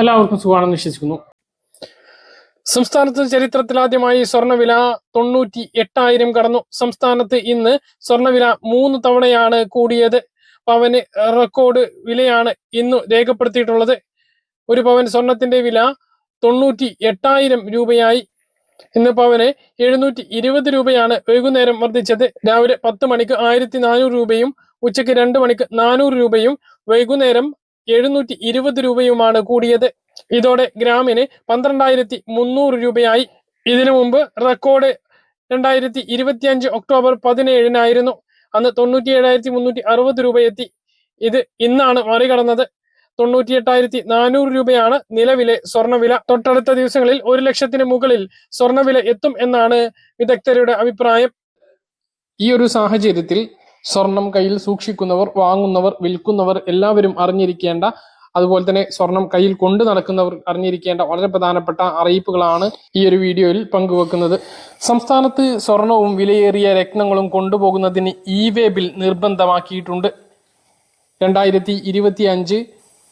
എല്ലാവർക്കും സുഖമാണെന്ന് വിശ്വസിക്കുന്നു. സംസ്ഥാനത്ത് ചരിത്രത്തിലാദ്യമായി സ്വർണവില തൊണ്ണൂറ്റി എട്ടായിരം കടന്നു. സംസ്ഥാനത്ത് ഇന്ന് സ്വർണവില മൂന്ന് തവണയാണ് കൂടിയത്. പവന് റെക്കോർഡ് വിലയാണ് ഇന്ന് രേഖപ്പെടുത്തിയിട്ടുള്ളത്. ഒരു പവൻ സ്വർണത്തിന്റെ വില തൊണ്ണൂറ്റി എട്ടായിരം രൂപയായി. ഇന്ന് പവന് എഴുന്നൂറ്റി ഇരുപത് രൂപയാണ് വൈകുന്നേരം വർദ്ധിച്ചത്. രാവിലെ പത്ത് മണിക്ക് ആയിരത്തി നാനൂറ് രൂപയും ഉച്ചയ്ക്ക് രണ്ട് മണിക്ക് നാനൂറ് രൂപയും വൈകുന്നേരം എഴുന്നൂറ്റി ഇരുപത് രൂപയുമാണ് കൂടിയത്. ഇതോടെ ഗ്രാമിന് പന്ത്രണ്ടായിരത്തി മുന്നൂറ് രൂപയായി. ഇതിനു മുമ്പ് റെക്കോർഡ് രണ്ടായിരത്തി ഇരുപത്തിയഞ്ച് ഒക്ടോബർ പതിനേഴിനായിരുന്നു. അന്ന് തൊണ്ണൂറ്റി ഏഴായിരത്തി മുന്നൂറ്റി അറുപത് രൂപ എത്തി ഇത് ഇന്നാണ് മറികടന്നത്. തൊണ്ണൂറ്റി എട്ടായിരത്തി നാനൂറ് രൂപയാണ് നിലവിലെ സ്വർണവില തൊട്ടടുത്ത ദിവസങ്ങളിൽ ഒരു ലക്ഷത്തിന് മുകളിൽ സ്വർണവില എത്തും എന്നാണ് വിദഗ്ധരുടെ അഭിപ്രായം. ഈ ഒരു സാഹചര്യത്തിൽ സ്വർണം കയ്യിൽ സൂക്ഷിക്കുന്നവർ വാങ്ങുന്നവർ വിൽക്കുന്നവർ എല്ലാവരും അറിഞ്ഞിരിക്കേണ്ട അതുപോലെ തന്നെ സ്വർണം കയ്യിൽ കൊണ്ടു നടക്കുന്നവർ അറിഞ്ഞിരിക്കേണ്ട വളരെ പ്രധാനപ്പെട്ട അറിയിപ്പുകളാണ് ഈ ഒരു വീഡിയോയിൽ പങ്കുവെക്കുന്നത്. സംസ്ഥാനത്ത് സ്വർണവും വിലയേറിയ രത്നങ്ങളും കൊണ്ടുപോകുന്നതിന് ഇ വേ ബിൽ നിർബന്ധമാക്കിയിട്ടുണ്ട്. രണ്ടായിരത്തി ഇരുപത്തി അഞ്ച്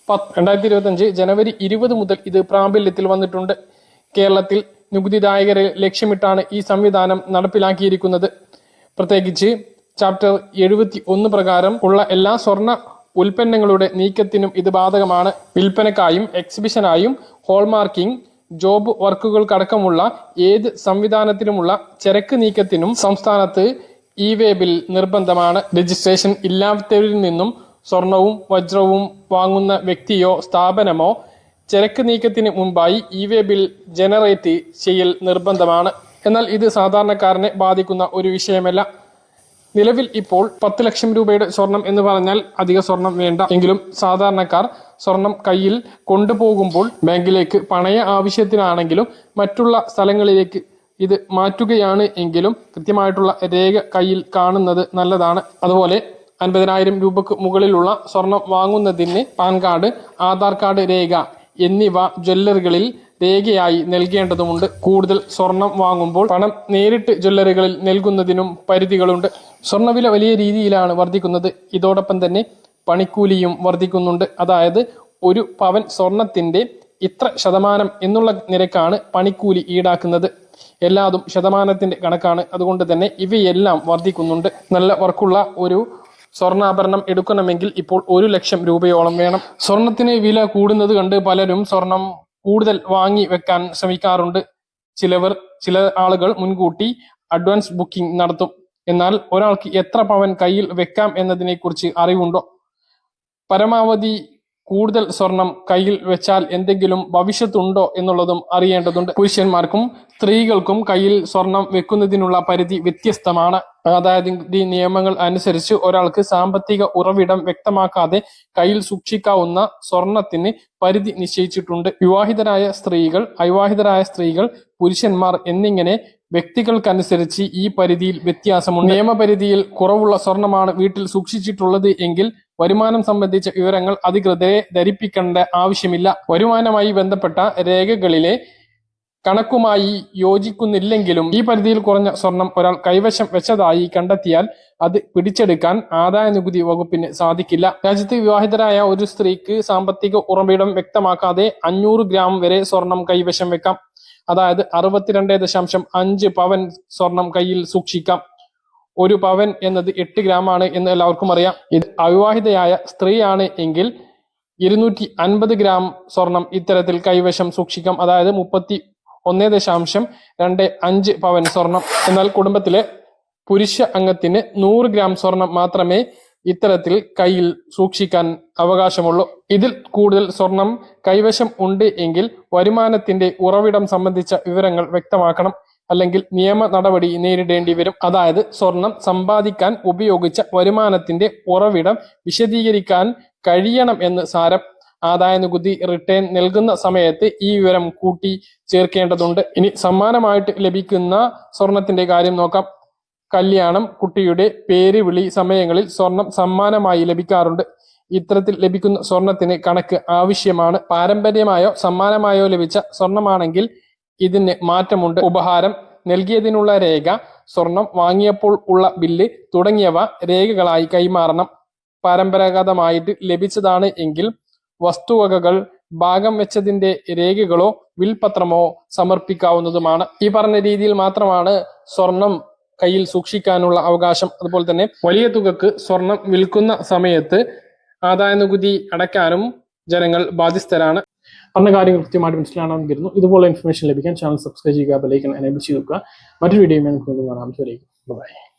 പത്ത് രണ്ടായിരത്തി ഇരുപത്തി അഞ്ച് ജനുവരി ഇരുപത് മുതൽ ഇത് പ്രാബല്യത്തിൽ വന്നിട്ടുണ്ട്. കേരളത്തിൽ നികുതിദായകരെ ലക്ഷ്യമിട്ടാണ് ഈ സംവിധാനം നടപ്പിലാക്കിയിരിക്കുന്നത്. പ്രത്യേകിച്ച് ചാപ്റ്റർ എഴുപത്തി ഒന്ന് പ്രകാരം ഉള്ള എല്ലാ സ്വർണ ഉൽപ്പന്നങ്ങളുടെ നീക്കത്തിനും ഇത് ബാധകമാണ്. വിൽപ്പനക്കായും എക്സിബിഷനായും ഹോൾമാർക്കിംഗ് ജോബ് വർക്കുകൾക്കടക്കമുള്ള ഏത് സംവിധാനത്തിലുമുള്ള ചരക്ക് നീക്കത്തിനും സംസ്ഥാനത്ത് ഇ വേ ബിൽ നിർബന്ധമാണ്. രജിസ്ട്രേഷൻ ഇല്ലാത്തവരിൽ നിന്നും സ്വർണവും വജ്രവും വാങ്ങുന്ന വ്യക്തിയോ സ്ഥാപനമോ ചരക്ക് നീക്കത്തിന് മുമ്പായി ഇ വേ ബിൽ ജനറേറ്റ് ചെയ്യൽ നിർബന്ധമാണ്. എന്നാൽ ഇത് സാധാരണക്കാരനെ ബാധിക്കുന്ന ഒരു വിഷയമല്ല. നിലവിൽ ഇപ്പോൾ പത്ത് ലക്ഷം രൂപയുടെ സ്വർണം എന്ന് പറഞ്ഞാൽ അധിക സ്വർണം വേണ്ട എങ്കിലും സാധാരണക്കാർ സ്വർണം കയ്യിൽ കൊണ്ടുപോകുമ്പോൾ ബാങ്കിലേക്ക് പണയ ആവശ്യത്തിനാണെങ്കിലും മറ്റുള്ള സ്ഥലങ്ങളിലേക്ക് ഇത് മാറ്റുകയാണ് എങ്കിലും കൃത്യമായിട്ടുള്ള രേഖ കയ്യിൽ കാണുന്നത് നല്ലതാണ്. അതുപോലെ അൻപതിനായിരം രൂപക്ക് മുകളിലുള്ള സ്വർണം വാങ്ങുന്നതിന് പാൻ കാർഡ് ആധാർ കാർഡ് രേഖ എന്നിവ ജ്വല്ലറികളിൽ രേഖയായി നൽകേണ്ടതുണ്ട് കൂടുതൽ സ്വർണം വാങ്ങുമ്പോൾ പണം നേരിട്ട് ജ്വല്ലറികളിൽ നൽകുന്നതിനും പരിധികളുണ്ട്. സ്വർണവില വലിയ രീതിയിലാണ് വർദ്ധിക്കുന്നത്. ഇതോടൊപ്പം തന്നെ പണിക്കൂലിയും വർദ്ധിക്കുന്നുണ്ട്. അതായത് ഒരു പവൻ സ്വർണത്തിന്റെ ഇത്ര ശതമാനം എന്നുള്ള നിരക്കാണ് പണിക്കൂലി ഈടാക്കുന്നത്. എല്ലാതും ശതമാനത്തിന്റെ കണക്കാണ്. അതുകൊണ്ട് തന്നെ ഇവയെല്ലാം വർദ്ധിക്കുന്നുണ്ട്. നല്ല വർക്കുള്ള ഒരു സ്വർണാഭരണം എടുക്കണമെങ്കിൽ ഇപ്പോൾ ഒരു ലക്ഷം രൂപയോളം വേണം. സ്വർണത്തിന് വില കൂടുന്നത് കണ്ട് പലരും സ്വർണം കൂടുതൽ വാങ്ങി വെക്കാൻ ശ്രമിക്കാറുണ്ട്. ചിലവർ ചില ആളുകൾ മുൻകൂട്ടി അഡ്വാൻസ് ബുക്കിംഗ് നടത്തും. എന്നാൽ ഒരാൾക്ക് എത്ര പവൻ കയ്യിൽ വെക്കാം എന്നതിനെ കുറിച്ച് അറിവുണ്ടോ? പരമാവധി കൂടുതൽ സ്വർണം കയ്യിൽ വെച്ചാൽ എന്തെങ്കിലും ഭവിഷ്യത്തുണ്ടോ എന്നുള്ളതും അറിയേണ്ടതുണ്ട്. പുരുഷന്മാർക്കും സ്ത്രീകൾക്കും കയ്യിൽ സ്വർണം വെക്കുന്നതിനുള്ള പരിധി വ്യത്യസ്തമാണ്. ആദായനികുതി നിയമങ്ങൾ അനുസരിച്ച് ഒരാൾക്ക് സാമ്പത്തിക ഉറവിടം വ്യക്തമാക്കാതെ കയ്യിൽ സൂക്ഷിക്കാവുന്ന സ്വർണത്തിന് പരിധി നിശ്ചയിച്ചിട്ടുണ്ട്. വിവാഹിതരായ സ്ത്രീകൾ അവിവാഹിതരായ സ്ത്രീകൾ പുരുഷന്മാർ എന്നിങ്ങനെ വ്യക്തികൾക്കനുസരിച്ച് ഈ പരിധിയിൽ വ്യത്യാസമുണ്ട്. നിയമപരിധിയിൽ കുറവുള്ള സ്വർണമാണ് വീട്ടിൽ സൂക്ഷിച്ചിട്ടുള്ളത് എങ്കിൽ വരുമാനം സംബന്ധിച്ച വിവരങ്ങൾ അധികൃതരെ ധരിപ്പിക്കേണ്ട ആവശ്യമില്ല. വരുമാനമായി ബന്ധപ്പെട്ട രേഖകളിലെ കണക്കുമായി യോജിക്കുന്നില്ലെങ്കിലും ഈ പരിധിയിൽ കുറഞ്ഞ സ്വർണം ഒരാൾ കൈവശം വെച്ചതായി കണ്ടെത്തിയാൽ അത് പിടിച്ചെടുക്കാൻ ആദായ നികുതി വകുപ്പിന് സാധിക്കില്ല. രാജ്യത്ത് വിവാഹിതരായ ഒരു സ്ത്രീക്ക് സാമ്പത്തിക ഉറവിടം വ്യക്തമാക്കാതെ അഞ്ഞൂറ് ഗ്രാം വരെ സ്വർണം കൈവശം വെക്കാം. അതായത് അറുപത്തിരണ്ട് ദശാംശം അഞ്ച് പവൻ സ്വർണം കയ്യിൽ സൂക്ഷിക്കാം. ഒരു പവൻ എന്നത് എട്ട് ഗ്രാം ആണ് എന്ന് എല്ലാവർക്കും അറിയാം. ഇത് അവിവാഹിതയായ സ്ത്രീയാണ് എങ്കിൽ ഇരുന്നൂറ്റി അൻപത് ഗ്രാം സ്വർണം ഇത്തരത്തിൽ കൈവശം സൂക്ഷിക്കാം. അതായത് മുപ്പത്തി ഒന്ന് ദശാംശം രണ്ട് അഞ്ച് പവൻ സ്വർണം. എന്നാൽ കുടുംബത്തിലെ പുരുഷ അംഗത്തിന് നൂറ് ഗ്രാം സ്വർണം മാത്രമേ ഇത്തരത്തിൽ കയ്യിൽ സൂക്ഷിക്കാൻ അവകാശമുള്ളൂ. ഇതിൽ കൂടുതൽ സ്വർണം കൈവശം ഉണ്ട് എങ്കിൽ വരുമാനത്തിന്റെ ഉറവിടം സംബന്ധിച്ച വിവരങ്ങൾ വ്യക്തമാക്കണം. അല്ലെങ്കിൽ നിയമ നടപടി നേരിടേണ്ടി വരും. അതായത് സ്വർണം സമ്പാദിക്കാൻ ഉപയോഗിച്ച വരുമാനത്തിന്റെ ഉറവിടം വിശദീകരിക്കാൻ കഴിയണം എന്ന് സാരം. ആദായ നികുതി റിട്ടേൺ നൽകുന്ന സമയത്ത് ഈ വിവരം കൂട്ടി ചേർക്കേണ്ടതുണ്ട്. ഇനി സമ്മാനമായിട്ട് ലഭിക്കുന്ന സ്വർണത്തിന്റെ കാര്യം നോക്കാം. കല്യാണം കുട്ടിയുടെ പേര് വിളി സമയങ്ങളിൽ സ്വർണം സമ്മാനമായി ലഭിക്കാറുണ്ട്. ഇത്തരത്തിൽ ലഭിക്കുന്ന സ്വർണത്തിന് കണക്ക് ആവശ്യമാണ്. പാരമ്പര്യമായോ സമ്മാനമായോ ലഭിച്ച സ്വർണമാണെങ്കിൽ ഇതിന് മാറ്റമുണ്ട്. ഉപഹാരം നൽകിയതിനുള്ള രേഖ സ്വർണം വാങ്ങിയപ്പോൾ ഉള്ള ബില്ല് തുടങ്ങിയവ രേഖകളായി കൈമാറണം. പരമ്പരാഗതമായിട്ട് ലഭിച്ചതാണ് എങ്കിൽ വസ്തുവകകൾ ഭാഗം വെച്ചതിന്റെ രേഖകളോ വിൽപത്രമോ സമർപ്പിക്കാവുന്നതുമാണ്. ഈ പറഞ്ഞ രീതിയിൽ മാത്രമാണ് സ്വർണം കയ്യിൽ സൂക്ഷിക്കാനുള്ള അവകാശം. അതുപോലെ തന്നെ വലിയ തുകക്ക് സ്വർണം വിൽക്കുന്ന സമയത്ത് ആദായ നികുതി അടയ്ക്കാനും ജനങ്ങൾ ബാധ്യസ്ഥരാണ്. പറഞ്ഞ കാര്യങ്ങൾ കൃത്യമായിട്ട് മനസ്സിലാണെന്നിരുന്നു ഇതുപോലെ ഇൻഫർമേഷൻ ലഭിക്കാൻ ചാനൽ സബ്സ്ക്രൈബ് ചെയ്യുക ബെലൈക്കൻ എനേബിൾ നോക്കുക മറ്റൊരു വീഡിയോ വീണ്ടും കാണാം. ബൈ